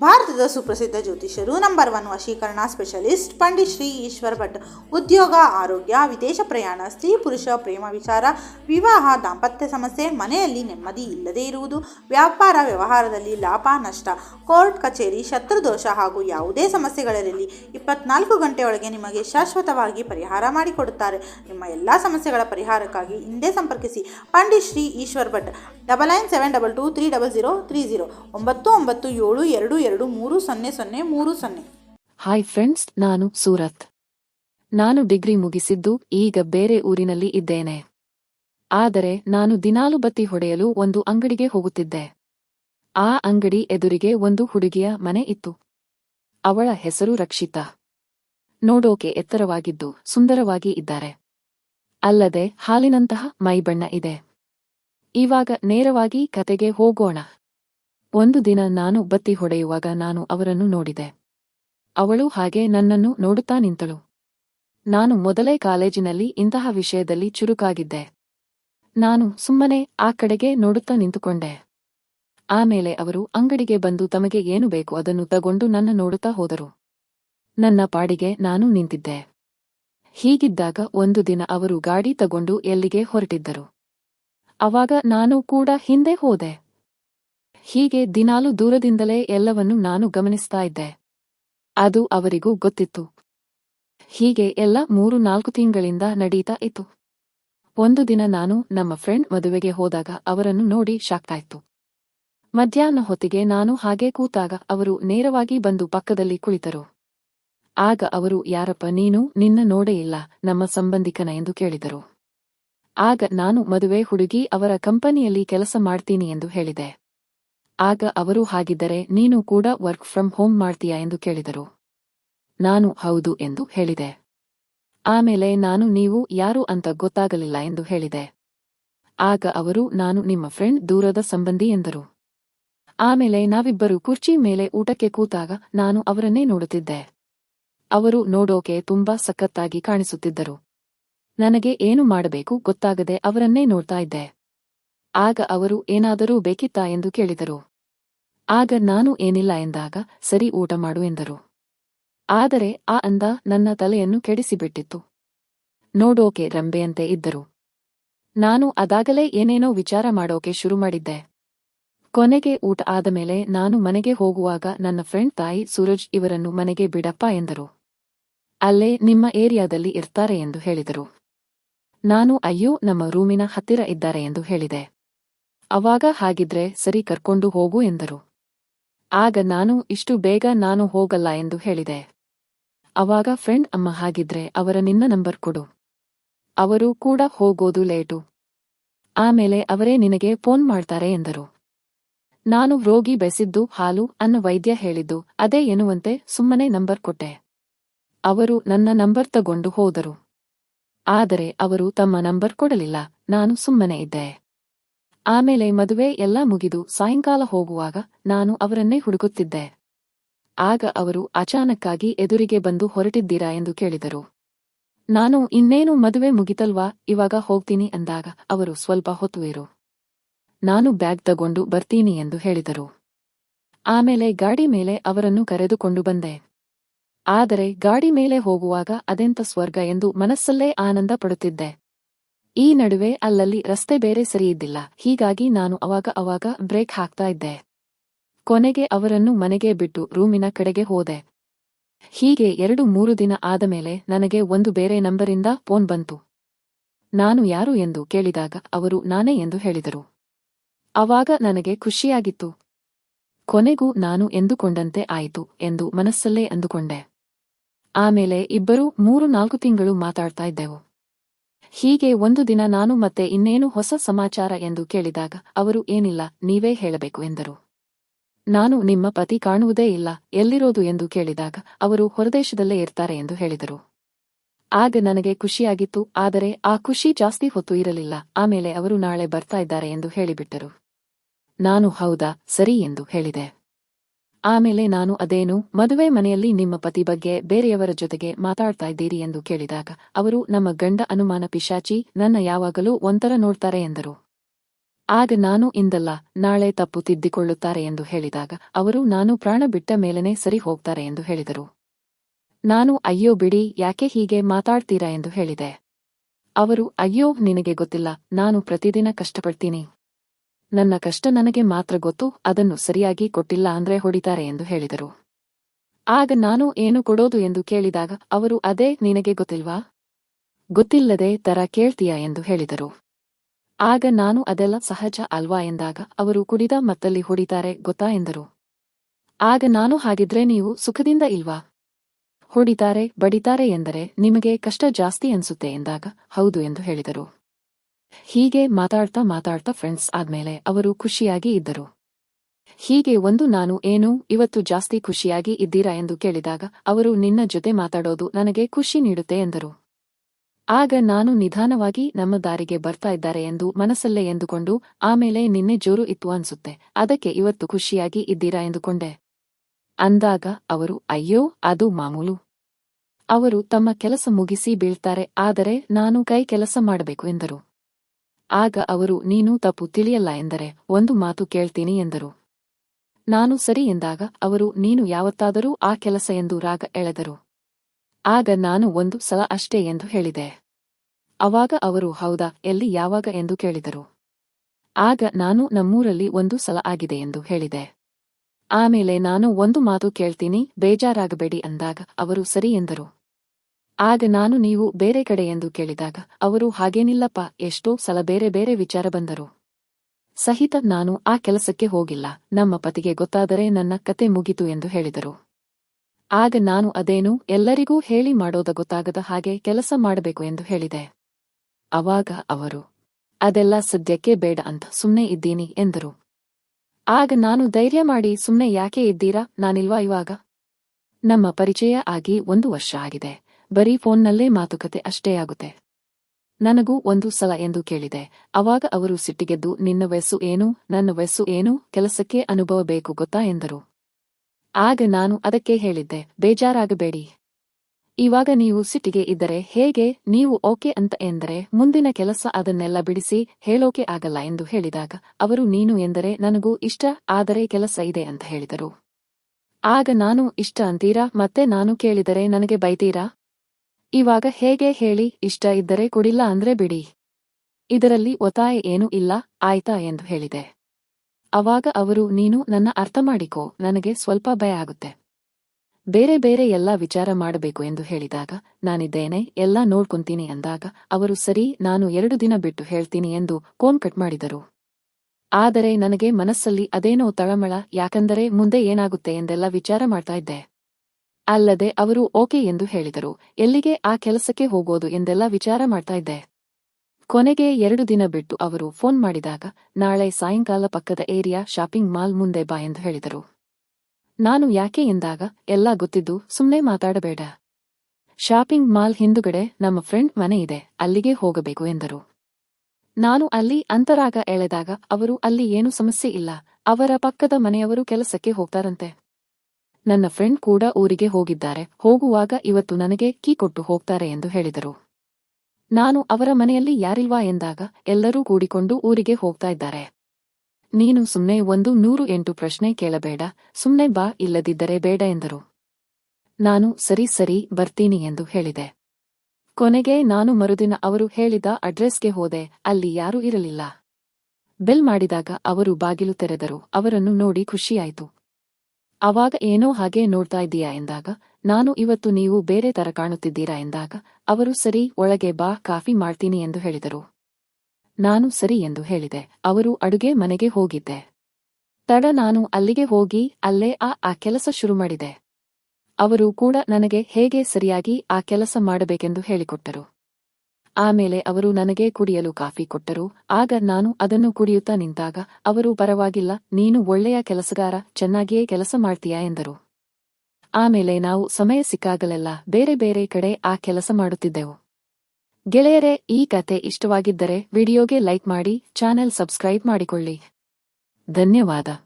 ಭಾರತದ ಸುಪ್ರಸಿದ್ಧ ಜ್ಯೋತಿಷ್ಯರು ನಂಬರ್ ಒನ್ ವಶೀಕರಣ ಸ್ಪೆಷಲಿಸ್ಟ್ ಪಂಡಿತ್ ಶ್ರೀ ಈಶ್ವರ್ ಭಟ್. ಉದ್ಯೋಗ, ಆರೋಗ್ಯ, ವಿದೇಶ ಪ್ರಯಾಣ, ಸ್ತ್ರೀ ಪುರುಷ ಪ್ರೇಮ ವಿಚಾರ, ವಿವಾಹ, ದಾಂಪತ್ಯ ಸಮಸ್ಯೆ, ಮನೆಯಲ್ಲಿ ನೆಮ್ಮದಿ ಇಲ್ಲದೇ ಇರುವುದು, ವ್ಯಾಪಾರ ವ್ಯವಹಾರದಲ್ಲಿ ಲಾಭ, ನಷ್ಟ, ಕೋರ್ಟ್ ಕಚೇರಿ, ಶತ್ರುದೋಷ ಹಾಗೂ ಯಾವುದೇ ಸಮಸ್ಯೆಗಳಿರಲಿ ಇಪ್ಪತ್ನಾಲ್ಕು ಗಂಟೆಯೊಳಗೆ ನಿಮಗೆ ಶಾಶ್ವತವಾಗಿ ಪರಿಹಾರ ಮಾಡಿಕೊಡುತ್ತಾರೆ. ನಿಮ್ಮ ಎಲ್ಲ ಸಮಸ್ಯೆಗಳ ಪರಿಹಾರಕ್ಕಾಗಿ ಹಿಂದೆ ಸಂಪರ್ಕಿಸಿ. Pandit Shri Ishwar Bhat, double nine seven double two three double zero three zero, ಒಂಬತ್ತು ಒಂಬತ್ತು ಏಳು ಎರಡು ಎರಡು, ಮೂರು, ಸೊನ್ನೆ ಸೊನ್ನೆ, ಮೂರು, ಸೊನ್ನೆ. ಹಾಯ್ ಫ್ರೆಂಡ್ಸ್ ನಾನು ಸೂರತ್. ನಾನು ಡಿಗ್ರಿ ಮುಗಿಸಿದ್ದು ಈಗ ಬೇರೆ ಊರಿನಲ್ಲಿ ಇದ್ದೇನೆ. ಆದರೆ ನಾನು ದಿನಾಲು ಬತ್ತಿ ಹೊಡೆಯಲು ಒಂದು ಅಂಗಡಿಗೆ ಹೋಗುತ್ತಿದ್ದೆ. ಆ ಅಂಗಡಿ ಎದುರಿಗೆ ಒಂದು ಹುಡುಗಿಯ ಮನೆ ಇತ್ತು. ಅವಳ ಹೆಸರು ರಕ್ಷಿತಾ. ನೋಡೋಕೆ ಎತ್ತರವಾಗಿದ್ದು ಸುಂದರವಾಗಿ ಇದ್ದಾರೆ. ಅಲ್ಲದೆ ಹಾಲಿನಂತಹ ಮೈಬಣ್ಣ ಇದೆ. ಇವಾಗ ನೇರವಾಗಿ ಕತೆಗೆ ಹೋಗೋಣ. ಒಂದು ದಿನ ನಾನು ಬತ್ತಿ ಹೊಡೆಯುವಾಗ ನಾನು ಅವರನ್ನು ನೋಡಿದೆ. ಅವಳು ಹಾಗೆ ನನ್ನನ್ನು ನೋಡುತ್ತಾ ನಿಂತಳು. ನಾನು ಮೊದಲೇ ಕಾಲೇಜಿನಲ್ಲಿ ಇಂತಹ ವಿಷಯದಲ್ಲಿ ಚುರುಕಾಗಿದ್ದೆ. ನಾನು ಸುಮ್ಮನೆ ಆ ಕಡೆಗೆ ನೋಡುತ್ತಾ ನಿಂತುಕೊಂಡೆ. ಆಮೇಲೆ ಅವರು ಅಂಗಡಿಗೆ ಬಂದು ತಮಗೆ ಏನು ಬೇಕು ಅದನ್ನು ತಗೊಂಡು ನನ್ನ ನೋಡುತ್ತಾ ಹೋದರು. ನನ್ನ ಪಾಡಿಗೆ ನಾನು ನಿಂತಿದ್ದೆ. ಹೀಗಿದ್ದಾಗ ಒಂದು ದಿನ ಅವರು ಗಾಡಿ ತಗೊಂಡು ಎಲ್ಲಿಗೆ ಹೊರಟಿದ್ದರು. ಅವಾಗ ನಾನು ಕೂಡ ಹಿಂದೆ ಹೋದೆ. ಹೀಗೆ ದಿನಾಲು ದೂರದಿಂದಲೇ ಎಲ್ಲವನ್ನು ನಾನು ಗಮನಿಸ್ತಾ ಇದ್ದೆ. ಅದು ಅವರಿಗೂ ಗೊತ್ತಿತ್ತು. ಹೀಗೆ ಎಲ್ಲ ಮೂರು ನಾಲ್ಕು ತಿಂಗಳಿಂದ ನಡೀತಾ ಇತ್ತು. ಒಂದು ದಿನ ನಾನು ನಮ್ಮ ಫ್ರೆಂಡ್ ಮದುವೆಗೆ ಹೋದಾಗ ಅವರನ್ನು ನೋಡಿ ಶಾಕ್ತಾಯ್ತು ಮಧ್ಯಾಹ್ನ ಹೊತ್ತಿಗೆ ನಾನು ಹಾಗೆ ಕೂತಾಗ ಅವರು ನೇರವಾಗಿ ಬಂದು ಪಕ್ಕದಲ್ಲಿ ಕುಳಿತರು. ಆಗ ಅವರು, ಯಾರಪ್ಪ, ನೀನು ನಿನ್ನ ನೋಡೇ ಇಲ್ಲ, ನಮ್ಮ ಸಂಬಂಧಿಕನ ಎಂದು ಕೇಳಿದರು. ಆಗ ನಾನು ಮದುವೆ ಹುಡುಗಿ ಅವರ ಕಂಪನಿಯಲ್ಲಿ ಕೆಲಸ ಮಾಡ್ತೀನಿ ಎಂದು ಹೇಳಿದೆ. ಆಗ ಅವರು ಹಾಗಿದ್ದರೆ ನೀನು ಕೂಡ ವರ್ಕ್ ಫ್ರಮ್ ಹೋಮ್ ಮಾಡ್ತೀಯಾ ಎಂದು ಕೇಳಿದರು. ನಾನು ಹೌದು ಎಂದು ಹೇಳಿದೆ. ಆಮೇಲೆ ನಾನು ನೀವು ಯಾರು ಅಂತ ಗೊತ್ತಾಗಲಿಲ್ಲ ಎಂದು ಹೇಳಿದೆ. ಆಗ ಅವರು ನಾನು ನಿಮ್ಮ ಫ್ರೆಂಡ್ ದೂರದ ಸಂಬಂಧಿ ಎಂದರು. ಆಮೇಲೆ ನಾವಿಬ್ಬರು ಕುರ್ಚಿ ಮೇಲೆ ಊಟಕ್ಕೆ ಕೂತಾಗ ನಾನು ಅವರನ್ನೇ ನೋಡುತ್ತಿದ್ದೆ. ಅವರು ನೋಡೋಕೆ ತುಂಬಾ ಸಖತ್ತಾಗಿ ಕಾಣಿಸುತ್ತಿದ್ದರು. ನನಗೆ ಏನು ಮಾಡಬೇಕು ಗೊತ್ತಾಗದೆ ಅವರನ್ನೇ ನೋಡ್ತಾ ಇದ್ದೆ. ಆಗ ಅವರು ಏನಾದರೂ ಬೇಕಿತ್ತಾ ಎಂದು ಕೇಳಿದರು. ಆಗ ನಾನು ಏನಿಲ್ಲ ಎಂದಾಗ ಸರಿ ಊಟ ಮಾಡು ಎಂದರು. ಆದರೆ ಆ ಅಂದ ನನ್ನ ತಲೆಯನ್ನು ಕೆಡಿಸಿಬಿಟ್ಟಿತ್ತು. ನೋಡೋಕೆ ರಂಬೆಯಂತೆ ಇದ್ದರು. ನಾನು ಅದಾಗಲೇ ಏನೇನೋ ವಿಚಾರ ಮಾಡೋಕೆ ಶುರು ಮಾಡಿದ್ದೆ. ಕೊನೆಗೆ ಊಟ ಆದಮೇಲೆ ನಾನು ಮನೆಗೆ ಹೋಗುವಾಗ ನನ್ನ ಫ್ರೆಂಡ್ ತಾಯಿ ಸೂರಜ್ ಇವರನ್ನು ಮನೆಗೆ ಬಿಡಪ್ಪ ಎಂದರು. ಅಲ್ಲೇ ನಿಮ್ಮ ಏರಿಯಾದಲ್ಲಿ ಇರ್ತಾರೆ ಎಂದು ಹೇಳಿದರು. ನಾನು ಅಯ್ಯೋ ನಮ್ಮ ರೂಮಿನ ಹತ್ತಿರ ಇದ್ದಾರೆ ಎಂದು ಹೇಳಿದೆ. ಅವಾಗ ಹಾಗಿದ್ರೆ ಸರಿ ಕರ್ಕೊಂಡು ಹೋಗು ಎಂದರು. ಆಗ ನಾನು, ಇಷ್ಟು ಬೇಗ ನಾನು ಹೋಗಲ್ಲ ಎಂದು ಹೇಳಿದೆ. ಅವಾಗ ಫ್ರೆಂಡ್ ಅಮ್ಮ ಹಾಗಿದ್ರೆ ಅವರ ನಿನ್ನ ನಂಬರ್ ಕೊಡು. ಅವರು ಕೂಡ ಹೋಗೋದು ಲೇಟು. ಆಮೇಲೆ ಅವರೇ ನಿನಗೆ ಫೋನ್ ಮಾಡ್ತಾರೆ ಎಂದರು. ನಾನು ರೋಗಿ ಬೆಸಿದ್ದು ಹಾಲು ಅನ್ನ ವೈದ್ಯ ಹೇಳಿದ್ದು, ಅದೇ ಎನ್ನುವಂತೆ ಸುಮ್ಮನೆ ನಂಬರ್ ಕೊಟ್ಟೆ. ಅವರು ನನ್ನ ನಂಬರ್ ತಗೊಂಡು ಹೋದರು. ಆದರೆ ಅವರು ತಮ್ಮ ನಂಬರ್ ಕೊಡಲಿಲ್ಲ, ನಾನು ಸುಮ್ಮನೆ ಇದ್ದೆ. ಆಮೇಲೆ ಮದುವೆ ಎಲ್ಲ ಮುಗಿದು ಸಾಯಂಕಾಲ ಹೋಗುವಾಗ ನಾನು ಅವರನ್ನೇ ಹುಡುಕುತ್ತಿದ್ದೆ. ಆಗ ಅವರು ಅಚಾನಕ್ಕಾಗಿ ಎದುರಿಗೆ ಬಂದು ಹೊರಟಿದ್ದೀರಾ ಎಂದು ಕೇಳಿದರು. ನಾನು ಇನ್ನೇನು ಮದುವೆ ಮುಗಿತಲ್ವಾ, ಇವಾಗ ಹೋಗ್ತೀನಿ ಅಂದಾಗ ಅವರು ಸ್ವಲ್ಪ ಹೊತ್ತು ಇರು ನಾನು ಬ್ಯಾಗ್ ತಗೊಂಡು ಬರ್ತೀನಿ ಎಂದು ಹೇಳಿದರು. ಆಮೇಲೆ ಗಾಡಿ ಮೇಲೆ ಅವರನ್ನು ಕರೆದುಕೊಂಡು ಬಂದೆ. ಆದರೆ ಗಾಡಿ ಮೇಲೆ ಹೋಗುವಾಗ ಅದೆಂತ ಸ್ವರ್ಗ ಎಂದು ಮನಸ್ಸಲ್ಲೇ ಆನಂದ ಪಡುತ್ತಿದ್ದೆ. ಈ ನಡುವೆ ಅಲ್ಲಲ್ಲಿ ರಸ್ತೆ ಬೇರೆ ಸರಿಯಿದ್ದಿಲ್ಲ ಹೀಗಾಗಿ ನಾನು ಅವಾಗ ಅವಾಗ ಬ್ರೇಕ್ ಹಾಕ್ತಾ ಇದ್ದೆ. ಕೊನೆಗೆ ಅವರನ್ನು ಮನೆಗೆ ಬಿಟ್ಟು ರೂಮಿನ ಕಡೆಗೆ ಹೋದೆ. ಹೀಗೆ ಎರಡು ಮೂರು ದಿನ ಆದ ಮೇಲೆ ನನಗೆ ಒಂದು ಬೇರೆ ನಂಬರಿಂದ ಫೋನ್ ಬಂತು. ನಾನು ಯಾರು ಎಂದು ಕೇಳಿದಾಗ ಅವರು ನಾನೇ ಎಂದು ಹೇಳಿದರು. ಅವಾಗ ನನಗೆ ಖುಷಿಯಾಗಿತ್ತು. ಕೊನೆಗೂ ನಾನು ಎಂದುಕೊಂಡಂತೆ ಆಯಿತು ಎಂದು ಮನಸ್ಸಲ್ಲೇ ಅಂದುಕೊಂಡೆ. ಆಮೇಲೆ ಇಬ್ಬರೂ ಮೂರು ನಾಲ್ಕು ತಿಂಗಳು ಮಾತಾಡ್ತಾ ಇದ್ದೆವು. ಹೀಗೆ ಒಂದು ದಿನ ನಾನು ಮತ್ತೆ ಇನ್ನೇನು ಹೊಸ ಸಮಾಚಾರ ಎಂದು ಕೇಳಿದಾಗ ಅವರು, ಏನಿಲ್ಲ, ನೀವೇ ಹೇಳಬೇಕು ಎಂದರು. ನಾನು ನಿಮ್ಮ ಪತಿ ಕಾಣುವುದೇ ಇಲ್ಲ, ಎಲ್ಲಿರೋದು ಎಂದು ಕೇಳಿದಾಗ ಅವರು ಹೊರದೇಶದಲ್ಲೇ ಇರ್ತಾರೆ ಎಂದು ಹೇಳಿದರು. ಆಗ ನನಗೆ ಖುಷಿಯಾಗಿತ್ತು, ಆದರೆ ಆ ಖುಷಿ ಜಾಸ್ತಿ ಹೊತ್ತು ಇರಲಿಲ್ಲ, ಆಮೇಲೆ ಅವರು ನಾಳೆ ಬರ್ತಾ ಇದ್ದಾರೆ ಎಂದು ಹೇಳಿಬಿಟ್ಟರು. ನಾನು, ಹೌದಾ, ಸರಿ ಎಂದು ಹೇಳಿದೆ. ಆಮೇಲೆ ನಾನು ಅದೇನು, ಮದುವೆ ಮನೆಯಲ್ಲಿ ನಿಮ್ಮ ಪತಿ ಬಗ್ಗೆ ಬೇರೆಯವರ ಜೊತೆಗೆ ಮಾತಾಡ್ತಾ ಇದ್ದೀರಿ ಎಂದು ಕೇಳಿದಾಗ, ಅವರು ನಮ್ಮ ಗಂಡ ಅನುಮಾನ ಪಿಶಾಚಿ, ನನ್ನ ಯಾವಾಗಲೂ ಒಂಥರ ನೋಡ್ತಾರೆ ಎಂದರು. ಆಗ ನಾನು ಇಂದಲ್ಲ, ನಾಳೆ ತಪ್ಪು ತಿದ್ದಿಕೊಳ್ಳುತ್ತಾರೆ ಎಂದು ಹೇಳಿದಾಗ, ಅವರು ನಾನು ಪ್ರಾಣ ಬಿಟ್ಟ ಮೇಲನೆ ಸರಿ ಹೋಗ್ತಾರೆ ಎಂದು ಹೇಳಿದರು. ನಾನು, ಅಯ್ಯೋ ಬಿಡಿ, ಯಾಕೆ ಹೀಗೆ ಮಾತಾಡ್ತೀರಾ ಎಂದು ಹೇಳಿದೆ. ಅವರು, ಅಯ್ಯೋ, ನಿನಗೆ ಗೊತ್ತಿಲ್ಲ, ನಾನು ಪ್ರತಿದಿನ ಕಷ್ಟಪಡ್ತೀನಿ. ನನ್ನ ಕಷ್ಟ ನನಗೆ ಮಾತ್ರ ಗೊತ್ತು, ಅದನ್ನು ಸರಿಯಾಗಿ ಕೊಟ್ಟಿಲ್ಲ ಅಂದ್ರೆ ಹೊಡಿತಾರೆ ಎಂದು ಹೇಳಿದರು. ಆಗ ನಾನು ಏನು ಕೊಡೋದು ಎಂದು ಕೇಳಿದಾಗ ಅವರು, ಅದೇ ನಿನಗೆ ಗೊತ್ತಿಲ್ವಾ? ಗೊತ್ತಿಲ್ಲದೆ ತರ ಕೇಳ್ತೀಯ? ಎಂದು ಹೇಳಿದರು. ಆಗ ನಾನು, ಅದೆಲ್ಲ ಸಹಜ ಅಲ್ವಾ? ಎಂದಾಗ ಅವರು, ಕುಡಿದ ಮತ್ತಲ್ಲಿ ಹೊಡಿತಾರೆ, ಗೊತ್ತಾ? ಎಂದರು. ಆಗ ನಾನು, ಹಾಗಿದ್ರೆ ನೀವು ಸುಖದಿಂದ ಇಲ್ವಾ? ಹೊಡಿತಾರೆ, ಬಡಿತಾರೆ ಎಂದರೆ ನಿಮಗೆ ಕಷ್ಟ ಜಾಸ್ತಿ ಅನ್ಸುತ್ತೆ, ಎಂದಾಗ, ಹೌದು, ಎಂದು ಹೇಳಿದರು. ಹೀಗೆ ಮಾತಾಡ್ತಾ ಮಾತಾಡ್ತಾ ಫ್ರೆಂಡ್ಸ್ ಆದ್ಮೇಲೆ ಅವರು ಖುಷಿಯಾಗಿ ಇದ್ದರು. ಹೀಗೆ ಒಂದು ನಾನು ಏನು ಇವತ್ತು ಜಾಸ್ತಿ ಖುಷಿಯಾಗಿ ಇದ್ದೀರಾ ಎಂದು ಕೇಳಿದಾಗ ಅವರು ನಿನ್ನ ಜೊತೆ ಮಾತಾಡೋದು ನನಗೆ ಖುಷಿ ನೀಡುತ್ತೆ ಎಂದರು. ಆಗ ನಾನು ನಿಧಾನವಾಗಿ ನಮ್ಮ ದಾರಿಗೆ ಬರ್ತಾ ಇದ್ದಾರೆ ಎಂದು ಮನಸ್ಸಲ್ಲೇ ಎಂದುಕೊಂಡು ಆಮೇಲೆ ನಿನ್ನೆ ಜೋರು ಇತ್ತು ಅನ್ಸುತ್ತೆ, ಅದಕ್ಕೆ ಇವತ್ತು ಖುಷಿಯಾಗಿ ಇದ್ದೀರಾ ಎಂದುಕೊಂಡೆ. ಅಂದಾಗ ಅವರು, ಅಯ್ಯೋ, ಅದು ಮಾಮೂಲು. ಅವರು ತಮ್ಮ ಕೆಲಸ ಮುಗಿಸಿ ಬೀಳ್ತಾರೆ, ಆದರೆ ನಾನು ಕೈ ಕೆಲಸ ಮಾಡಬೇಕು, ಎಂದರು. ಆಗ ಅವರು, ನೀನು ತಪ್ಪು ತಿಳಿಯಲ್ಲ ಎಂದರೆ ಒಂದು ಮಾತು ಕೇಳ್ತೀನಿ ಎಂದರು. ನಾನು ಸರಿ ಎಂದಾಗ ಅವರು, ನೀನು ಯಾವತ್ತಾದರೂ ಆ ಕೆಲಸ ಎಂದು ರಾಗ ಎಳೆದರು. ಆಗ ನಾನು ಒಂದು ಸಲ ಅಷ್ಟೇ ಎಂದು ಹೇಳಿದೆ. ಅವಾಗ ಅವರು, ಹೌದಾ, ಎಲ್ಲಿ, ಯಾವಾಗ ಎಂದು ಕೇಳಿದರು. ಆಗ ನಾನು ನಮ್ಮೂರಲ್ಲಿ ಒಂದು ಸಲ ಆಗಿದೆ ಎಂದು ಹೇಳಿದೆ. ಆಮೇಲೆ ನಾನು ಒಂದು ಮಾತು ಕೇಳ್ತೀನಿ, ಬೇಜಾರಾಗಬೇಡಿ ಅಂದಾಗ ಅವರು ಸರಿ ಎಂದರು. ಆಗ ನಾನು ನೀವು ಬೇರೆ ಕಡೆ ಎಂದು ಕೇಳಿದಾಗ, ಅವರು, ಹಾಗೇನಿಲ್ಲಪ್ಪ, ಎಷ್ಟೋ ಸಲ ಬೇರೆ ಬೇರೆ ವಿಚಾರ ಬಂದರು. ಸಹಿತ ನಾನು ಆ ಕೆಲಸಕ್ಕೆ ಹೋಗಿಲ್ಲ. ನಮ್ಮ ಪತಿಗೆ ಗೊತ್ತಾದರೆ ನನ್ನ ಕತೆ ಮುಗಿತು ಎಂದು ಹೇಳಿದರು. ಆಗ ನಾನು ಅದೇನು, ಎಲ್ಲರಿಗೂ ಹೇಳಿ ಮಾಡೋದ ಗೊತ್ತಾಗದ ಹಾಗೆ ಕೆಲಸ ಮಾಡಬೇಕು ಎಂದು ಹೇಳಿದೆ. ಅವಾಗ ಅವರು, ಅದೆಲ್ಲ ಸದ್ಯಕ್ಕೆ ಬೇಡ ಅಂತ ಸುಮ್ನೆ ಇದ್ದೀನಿ ಎಂದರು. ಆಗ ನಾನು ಧೈರ್ಯ ಮಾಡಿ, ಸುಮ್ನೆ ಯಾಕೆ ಇದ್ದೀರಾ? ನಾನಿಲ್ವಾ ಇವಾಗ? ನಮ್ಮ ಪರಿಚಯ ಆಗಿ ಒಂದು ವರ್ಷ ಆಗಿದೆ. ಬರೀ ಫೋನ್ನಲ್ಲೇ ಮಾತುಕತೆ ಅಷ್ಟೇ ಆಗುತ್ತೆ. ನನಗೂ ಒಂದು ಸಲ ಎಂದು ಕೇಳಿದೆ. ಅವಾಗ ಅವರು ಸಿಟ್ಟಿಗೆದ್ದು, ನಿನ್ನ ವಯಸ್ಸು ಏನು? ನನ್ನ ವಯಸ್ಸು ಏನು? ಕೆಲಸಕ್ಕೆ ಅನುಭವ ಬೇಕು ಗೊತ್ತಾ? ಎಂದರು. ಆಗ ನಾನು ಅದಕ್ಕೆ ಹೇಳಿದ್ದೆ, ಬೇಜಾರಾಗಬೇಡಿ. ಇವಾಗ ನೀವು ಸಿಟ್ಟಿಗೆ ಇದ್ದರೆ ಹೇಗೆ? ನೀವು ಓಕೆ ಅಂತ ಎಂದರೆ ಮುಂದಿನ ಕೆಲಸ ಅದನ್ನೆಲ್ಲ ಬಿಡಿಸಿ ಹೇಳೋಕೆ ಆಗಲ್ಲ ಎಂದು ಹೇಳಿದಾಗ, ಅವರು ನೀನು ಎಂದರೆ ನನಗೂ ಇಷ್ಟ, ಆದರೆ ಕೆಲಸ ಇದೆ ಅಂತ ಹೇಳಿದರು. ಆಗ ನಾನು ಇಷ್ಟ ಅಂತೀರಾ? ಮತ್ತೆ ನಾನು ಕೇಳಿದರೆ ನನಗೆ ಬೈತೀರಾ? ಇವಾಗ ಹೇಗೆ ಹೇಳಿ ಇಷ್ಟ ಇದ್ದರೆ ಕೊಡಿಲ್ಲ ಅಂದ್ರೆ ಬಿಡಿ. ಇದರಲ್ಲಿ ಒತ್ತಾಯ ಏನೂ ಇಲ್ಲ, ಆಯ್ತಾ ಎಂದು ಹೇಳಿದೆ. ಅವಾಗ ಅವರು, ನೀನು ನನ್ನ ಅರ್ಥ ಮಾಡಿಕೋ, ನನಗೆ ಸ್ವಲ್ಪ ಭಯ ಆಗುತ್ತೆ. ಬೇರೆ ಬೇರೆ ಎಲ್ಲ ವಿಚಾರ ಮಾಡಬೇಕು ಎಂದು ಹೇಳಿದಾಗ, ನಾನಿದ್ದೇನೆ, ಎಲ್ಲ ನೋಡ್ಕೊಂತೀನಿ ಅಂದಾಗ, ಅವರು, ಸರಿ, ನಾನು ಎರಡು ದಿನ ಬಿಟ್ಟು ಹೇಳ್ತೀನಿ ಎಂದು ಕೋನ್ ಕಟ್ ಮಾಡಿದರು. ಆದರೆ ನನಗೆ ಮನಸ್ಸಲ್ಲಿ ಅದೇನೋ ತಳಮಳ, ಯಾಕಂದರೆ ಮುಂದೆ ಏನಾಗುತ್ತೆ ಎಂದೆಲ್ಲ ವಿಚಾರ ಮಾಡ್ತಾ ಇದ್ದೆ. ಅಲ್ಲದೆ ಅವರು ಓಕೆ ಎಂದು ಹೇಳಿದರು. ಎಲ್ಲಿಗೆ ಆ ಕೆಲಸಕ್ಕೆ ಹೋಗೋದು ಎಂದೆಲ್ಲ ವಿಚಾರ ಮಾಡ್ತಾ ಇದ್ದೆ. ಕೊನೆಗೆ ಎರಡು ದಿನ ಬಿಟ್ಟು ಅವರು ಫೋನ್ ಮಾಡಿದಾಗ, ನಾಳೆ ಸಾಯಂಕಾಲ ಪಕ್ಕದ ಏರಿಯಾ ಶಾಪಿಂಗ್ ಮಾಲ್ ಮುಂದೆ ಬಾ ಎಂದು ಹೇಳಿದರು. ನಾನು ಯಾಕೆ ಎಂದಾಗ, ಎಲ್ಲ ಗೊತ್ತಿದ್ದು ಸುಮ್ಮನೆ ಮಾತಾಡಬೇಡ. ಶಾಪಿಂಗ್ ಮಾಲ್ ಹಿಂದುಗಡೆ ನಮ್ಮ ಫ್ರೆಂಡ್ ಮನೆ ಇದೆ, ಅಲ್ಲಿಗೆ ಹೋಗಬೇಕು ಎಂದರು. ನಾನು ಅಲ್ಲಿ ಅಂತರಾಗ ಎಳೆದಾಗ, ಅವರು ಅಲ್ಲಿ ಏನು ಸಮಸ್ಯೆ ಇಲ್ಲ, ಅವರ ಪಕ್ಕದ ಮನೆಯವರು ಕೆಲಸಕ್ಕೆ ಹೋಗ್ತಾರಂತೆ. ನನ್ನ ಫ್ರೆಂಡ್ ಕೂಡ ಊರಿಗೆ ಹೋಗಿದ್ದಾರೆ. ಹೋಗುವಾಗ ಇವತ್ತು ನನಗೆ ಕೀ ಕೊಟ್ಟು ಹೋಗ್ತಾರೆ ಎಂದು ಹೇಳಿದರು. ನಾನು ಅವರ ಮನೆಯಲ್ಲಿ ಯಾರಿಲ್ವಾ ಎಂದಾಗ ಎಲ್ಲರೂ ಕೂಡಿಕೊಂಡು ಊರಿಗೆ ಹೋಗ್ತಾ ಇದ್ದಾರೆ. ನೀನು ಸುಮ್ನೆ ಒಂದು ನೂರು ಎಂಟು ಪ್ರಶ್ನೆ ಕೇಳಬೇಡ. ಸುಮ್ನೆ ಬಾ, ಇಲ್ಲದಿದ್ದರೆ ಬೇಡ ಎಂದರು. ನಾನು ಸರಿ ಸರಿ, ಬರ್ತೀನಿ ಎಂದು ಹೇಳಿದೆ. ಕೊನೆಗೆ ನಾನು ಮರುದಿನ ಅವರು ಹೇಳಿದ ಅಡ್ರೆಸ್ಗೆ ಹೋದೆ. ಅಲ್ಲಿ ಯಾರೂ ಇರಲಿಲ್ಲ. ಬೆಲ್ ಮಾಡಿದಾಗ ಅವರು ಬಾಗಿಲು ತೆರೆದರು. ಅವರನ್ನು ನೋಡಿ ಖುಷಿಯಾಯಿತು. ಅವಾಗ ಏನೋ ಹಾಗೆ ನೋಡ್ತಾ ಇದ್ದೀಯಾ ಎಂದಾಗ, ನಾನು ಇವತ್ತು ನೀವು ಬೇರೆ ತರ ಕಾಣುತ್ತಿದ್ದೀರಾ ಎಂದಾಗ, ಅವರು ಸರಿ, ಒಳಗೆ ಬಾ, ಕಾಫಿ ಮಾಡ್ತೀನಿ ಎಂದು ಹೇಳಿದರು. ನಾನು ಸರಿ ಎಂದು ಹೇಳಿದೆ. ಅವರು ಅಡುಗೆ ಮನೆಗೆ ಹೋಗಿದ್ದೆ. ತಡ, ನಾನು ಅಲ್ಲಿಗೆ ಹೋಗಿ, ಅಲ್ಲೇ ಆ ಆ ಕೆಲಸ ಶುರು ಮಾಡಿದೆ. ಅವರು ಕೂಡ ನನಗೆ ಹೇಗೆ ಸರಿಯಾಗಿ ಆ ಕೆಲಸ ಮಾಡಬೇಕೆಂದು ಹೇಳಿಕೊಟ್ಟರು. ಆಮೇಲೆ ಅವರು ನನಗೆ ಕುಡಿಯಲು ಕಾಫಿ ಕೊಟ್ಟರು. ಆಗ ನಾನು ಅದನ್ನು ಕುಡಿಯುತ್ತಾ ನಿಂತಾಗ, ಅವರು ಪರವಾಗಿಲ್ಲ, ನೀನು ಒಳ್ಳೆಯ ಕೆಲಸಗಾರ, ಚೆನ್ನಾಗಿಯೇ ಕೆಲಸ ಮಾಡ್ತೀಯಾ? ಎಂದರು. ಆಮೇಲೆ ನಾವು ಸಮಯ ಸಿಕ್ಕಾಗಲೆಲ್ಲ ಬೇರೆ ಬೇರೆ ಕಡೆ ಆ ಕೆಲಸ ಮಾಡುತ್ತಿದ್ದೆವು. ಗೆಳೆಯರೇ, ಈ ಕತೆ ಇಷ್ಟವಾಗಿದ್ದರೆ ವಿಡಿಯೋಗೆ ಲೈಕ್ ಮಾಡಿ, ಚಾನೆಲ್ ಸಬ್ಸ್ಕ್ರೈಬ್ ಮಾಡಿಕೊಳ್ಳಿ. ಧನ್ಯವಾದ.